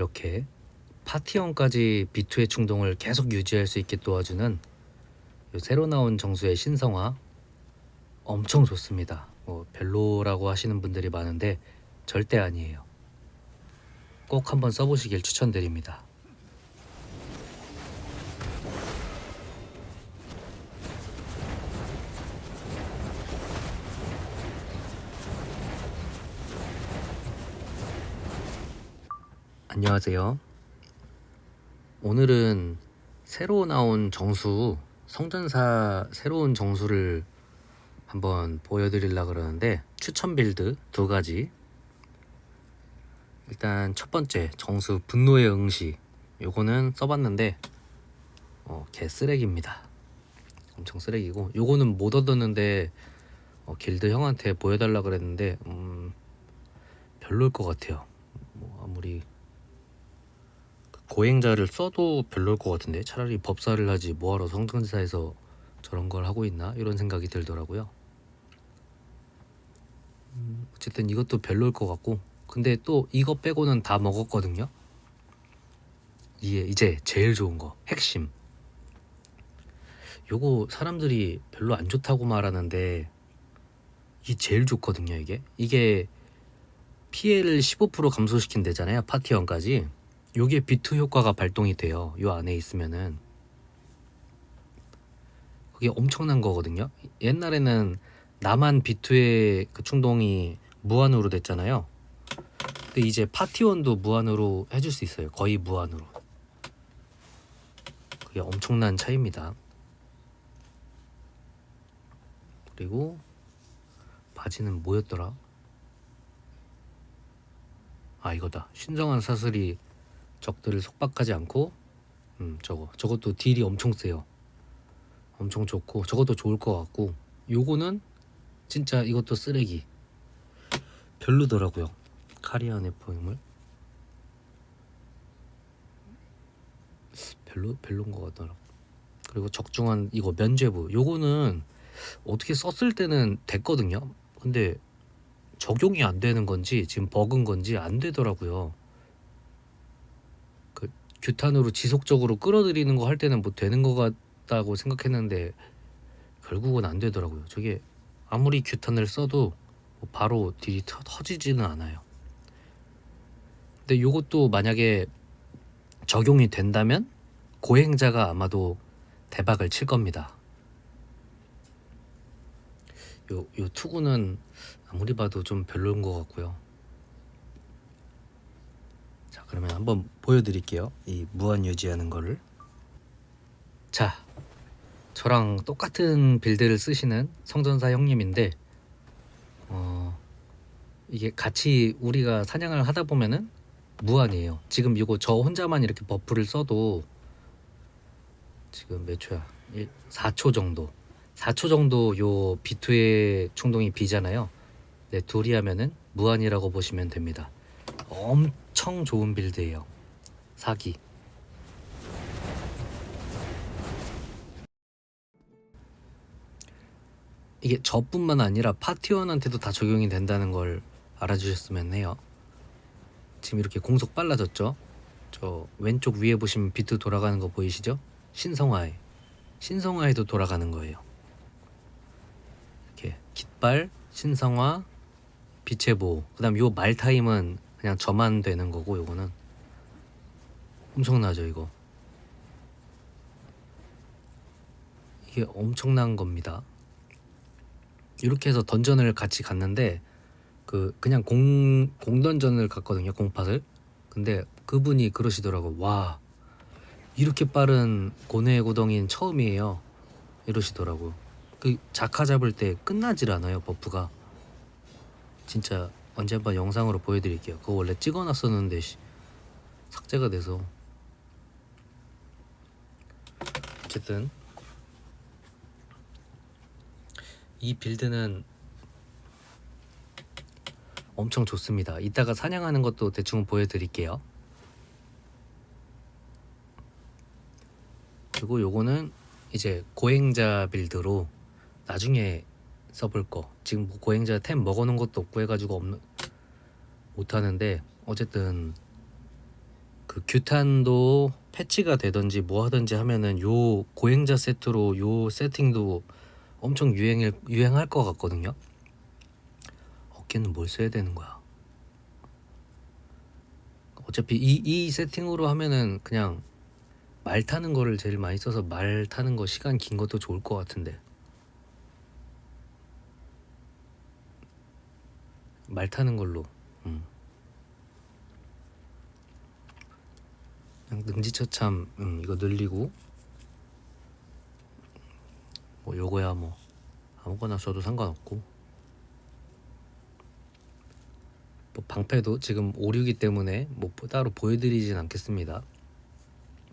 이렇게 파티형까지 비투의 충동을 계속 유지할 수 있게 도와주는 요 새로 나온 정수의 신성화 엄청 좋습니다. 뭐 별로라고 하시는 분들이 많은데 절대 아니에요. 꼭 한번 써보시길 추천드립니다. 안녕하세요. 오늘은 새로 나온 정수 성전사 새로운 정수를 한번 보여드리려 그러는데 추천 빌드 두 가지. 일단 첫 번째 정수 분노의 응시 요거는 써봤는데 어, 개 쓰레기입니다. 엄청 쓰레기고 요거는 못 얻었는데 어, 길드 형한테 보여달라 그랬는데 음, 별로일 것 같아요. 뭐 아무리 고행자를 써도 별로일 것 같은데 차라리 법사를 하지 뭐하러 성전사에서 저런 걸 하고 있나 이런 생각이 들더라고요. 음, 어쨌든 이것도 별로일 것 같고 근데 또 이거 빼고는 다 먹었거든요. 이게 이제 제일 좋은 거 핵심. 요거 사람들이 별로 안 좋다고 말하는데 이게 제일 좋거든요. 이게 이게 피해를 15% 감소시킨대잖아요. 파티원까지. 요게 비트 효과가 발동이 돼요. 요 안에 있으면은 그게 엄청난 거거든요. 옛날에는 나만 비트의 그 충동이 무한으로 됐잖아요. 근데 이제 파티원도 무한으로 해줄 수 있어요. 거의 무한으로. 그게 엄청난 차이입니다. 그리고 바지는 뭐였더라? 아 이거다. 신성한 사슬이 적들을 속박하지 않고 음 저거 저것도 딜이 엄청 세요. 엄청 좋고 저것도 좋을 것 같고 요거는 진짜 이것도 쓰레기 별로더라고요. 카리안의 포임을 별로 별론 것 같더라고. 그리고 적중한 이거 면죄부 요거는 어떻게 썼을 때는 됐거든요. 근데 적용이 안 되는 건지 지금 버그인 건지 안 되더라고요. 그 규탄으로 지속적으로 끌어들이는 거 할 때는 뭐 되는 것 같다고 생각했는데 결국은 안 되더라고요. 저게 아무리 규탄을 써도 뭐 바로 딜이 터, 터지지는 않아요. 근데 요것도 만약에 적용이 된다면 고행자가 아마도 대박을 칠 겁니다. 요, 요 투구는 아무리 봐도 좀 별로인 것 같고요. 자, 그러면 한번 보여드릴게요. 이 무한 유지하는 거를. 자, 저랑 똑같은 빌드를 쓰시는 성전사 형님인데, 어, 이게 같이 우리가 사냥을 하다 보면은 무한이에요. 지금 이거 저 혼자만 이렇게 버프를 써도 지금 몇 초야? 1, 4초 정도. 4초 정도 요 B2의 충동이 비잖아요. 네, 둘이 하면은 무한이라고 보시면 됩니다. 엄 청 좋은 빌드예요. 사기. 이게 저뿐만 아니라 파티원한테도 다 적용이 된다는 걸 알아주셨으면 해요. 지금 이렇게 공속 빨라졌죠? 저 왼쪽 위에 보시면 비트 돌아가는 거 보이시죠? 신성화에 신성화에도 돌아가는 거예요. 이렇게 깃발, 신성화, 빛의 보호. 그다음 요 말 타임은 그냥 저만 되는 거고 요거는 엄청나죠 이거. 이게 엄청난 겁니다. 이렇게 해서 던전을 같이 갔는데 그 그냥 공 공던전을 갔거든요 공팟을. 근데 그분이 그러시더라고 와 이렇게 빠른 고뇌의 고동인 처음이에요 이러시더라고. 그 자카 잡을 때 끝나질 않아요 버프가. 진짜 언제 한번 영상으로 보여드릴게요. 그거 원래 찍어놨었는데 씨, 삭제가 돼서 어쨌든 이 빌드는 엄청 좋습니다. 이따가 사냥하는 것도 대충 보여드릴게요. 그리고 요거는 이제 고행자 빌드로 나중에 써볼 거. 지금 뭐 고행자 템 먹어놓은 것도 없고 해가지고 없는 못 하는데 어쨌든 그 규탄도 패치가 되든지 뭐 하든지 하면은 요 고행자 세트로 요 세팅도 엄청 유행일 유행할 것 같거든요. 어깨는 뭘 써야 되는 거야? 어차피 이, 이 세팅으로 하면은 그냥 말 타는 거를 제일 많이 써서 말 타는 거 시간 긴 것도 좋을 것 같은데 말 타는 걸로 음. 그냥 능지처참 음, 이거 늘리고 뭐 요거야 뭐 아무거나 써도 상관없고 뭐 방패도 지금 오류기 때문에 뭐 따로 보여드리진 않겠습니다.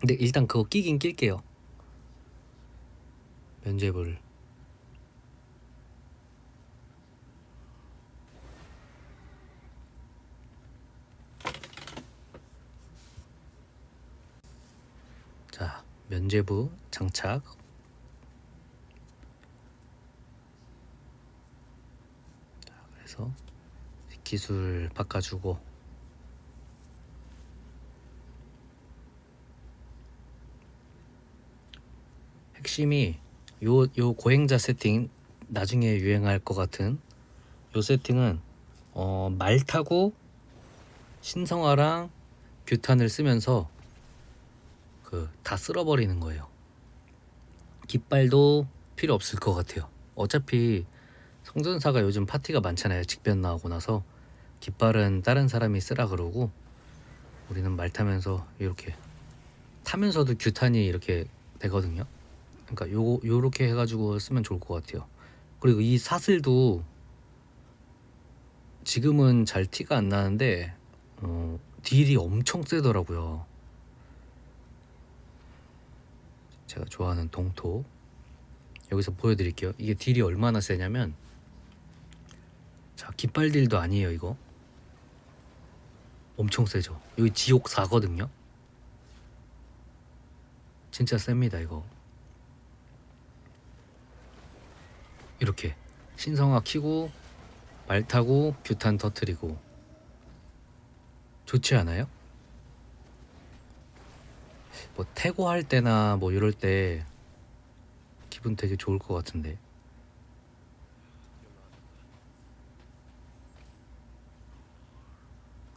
근데 일단 그거 끼긴 낄게요. 면제불. 자, 면제부 장착. 자, 그래서 기술 바꿔주고 핵심이 요, 요 고행자 세팅 나중에 유행할 것 같은 요 세팅은 어, 말 타고 신성화랑 뷰탄을 쓰면서 그 다 쓸어버리는 거예요. 깃발도 필요 없을 것 같아요. 어차피 성전사가 요즘 파티가 많잖아요. 직변 나오고 나서 깃발은 다른 사람이 쓰라 그러고 우리는 말 타면서 이렇게 타면서도 규탄이 이렇게 되거든요. 그러니까 요 요렇게 해가지고 쓰면 좋을 것 같아요. 그리고 이 사슬도 지금은 잘 티가 안 나는데 어, 딜이 엄청 세더라고요. 제가 좋아하는 동토 여기서 보여드릴게요. 이게 딜이 얼마나 세냐면 자 깃발 딜도 아니에요 이거 엄청 세죠. 여기 지옥 4거든요. 진짜 셉니다 이거. 이렇게 신성화 키고 말 타고 뷰탄 터트리고 좋지 않아요? 뭐 태고 할 때나 뭐 이럴 때 기분 되게 좋을 것 같은데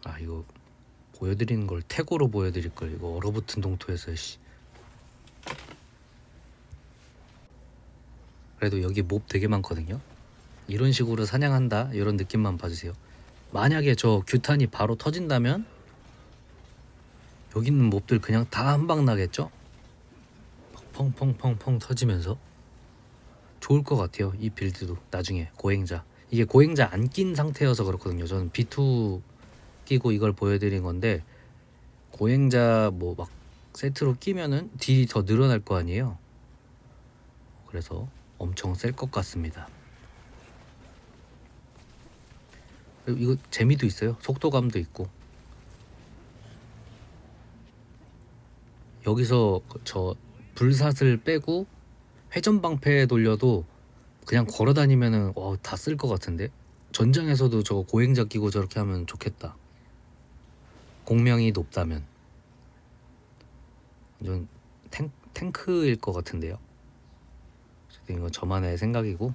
아 이거 보여드리는 걸 태고로 보여드릴 걸 이거 얼어붙은 동토에서 씨. 그래도 여기 몹 되게 많거든요. 이런 식으로 사냥한다 이런 느낌만 봐주세요. 만약에 저 규탄이 바로 터진다면 여기 있는 몹들 그냥 다 한 방 나겠죠? 펑펑펑펑 터지면서 좋을 것 같아요. 이 빌드도 나중에 고행자 이게 고행자 안 낀 상태여서 그렇거든요. 저는 B2 끼고 이걸 보여드린 건데 고행자 뭐 막 세트로 끼면은 딜이 더 늘어날 거 아니에요. 그래서 엄청 셀 것 같습니다. 이거 재미도 있어요. 속도감도 있고. 여기서 그저 불사슬 빼고 회전 방패 돌려도 그냥 걸어 다니면은 다 쓸 것 같은데 전장에서도 저 고행자 끼고 저렇게 하면 좋겠다. 공명이 높다면 완전 탱, 탱크일 것 같은데요. 어쨌든 이건 저만의 생각이고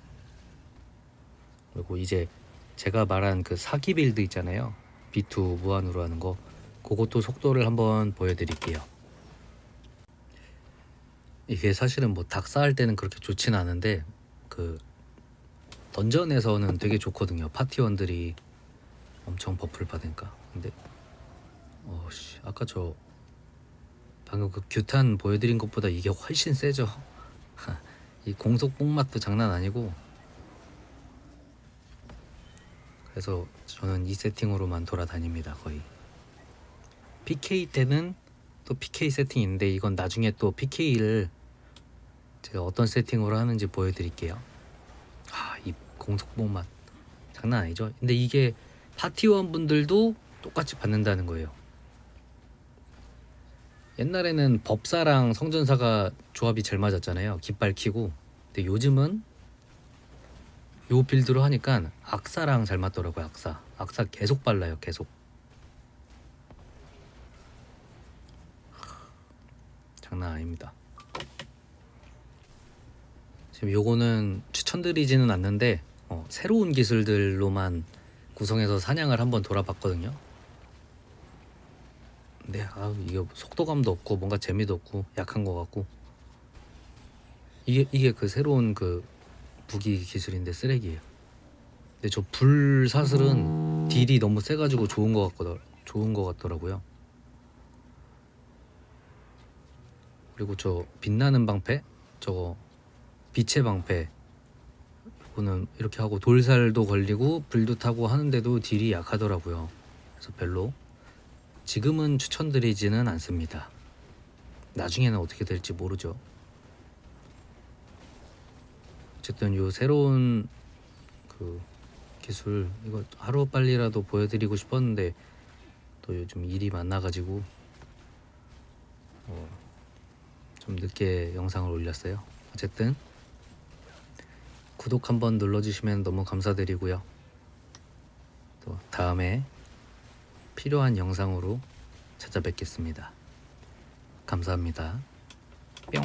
그리고 이제 제가 말한 그 사기 빌드 있잖아요. B2 무한으로 하는 거 그것도 속도를 한번 보여드릴게요. 이게 사실은 뭐 닭사할 때는 그렇게 좋진 않은데 그 던전에서는 되게 좋거든요. 파티원들이 엄청 버프를 받으니까. 근데 어씨 아까 저 방금 그 규탄 보여드린 것보다 이게 훨씬 세죠. 이 공속 뽕맛도 장난 아니고 그래서 저는 이 세팅으로만 돌아다닙니다 거의 PK 때는 또 PK 세팅인데 이건 나중에 또 PK를 제가 어떤 세팅으로 하는지 보여드릴게요 아 이 공속 뽕맛 장난 아니죠 근데 이게 파티원 분들도 똑같이 받는다는 거예요 옛날에는 법사랑 성전사가 조합이 잘 맞았잖아요. 깃발 키고. 근데 요즘은 요 빌드로 하니까 악사랑 잘 맞더라고요. 악사. 악사 계속 발라요. 계속. 장난 아닙니다. 지금 요거는 추천드리지는 않는데 어, 새로운 기술들로만 구성해서 사냥을 한번 돌아봤거든요. 근데 아 이게 속도감도 없고 뭔가 재미도 없고 약한 것 같고 이게 이게 그 새로운 그 무기 기술인데 쓰레기예요. 근데 저 불사슬은 딜이 너무 세가지고 좋은 것 같거든 좋은 것 같더라고요. 그리고 저 빛나는 방패 저거 빛의 방패 이거는 이렇게 하고 돌살도 걸리고 불도 타고 하는데도 딜이 약하더라고요. 그래서 별로 지금은 추천드리지는 않습니다. 나중에는 어떻게 될지 모르죠. 어쨌든 요 새로운 그 기술 이거 하루 빨리라도 보여드리고 싶었는데 또 요즘 일이 많아가지고 어, 좀 늦게 영상을 올렸어요. 어쨌든 구독 한번 눌러주시면 너무 감사드리고요. 또 다음에 필요한 영상으로 찾아뵙겠습니다. 감사합니다. 뿅.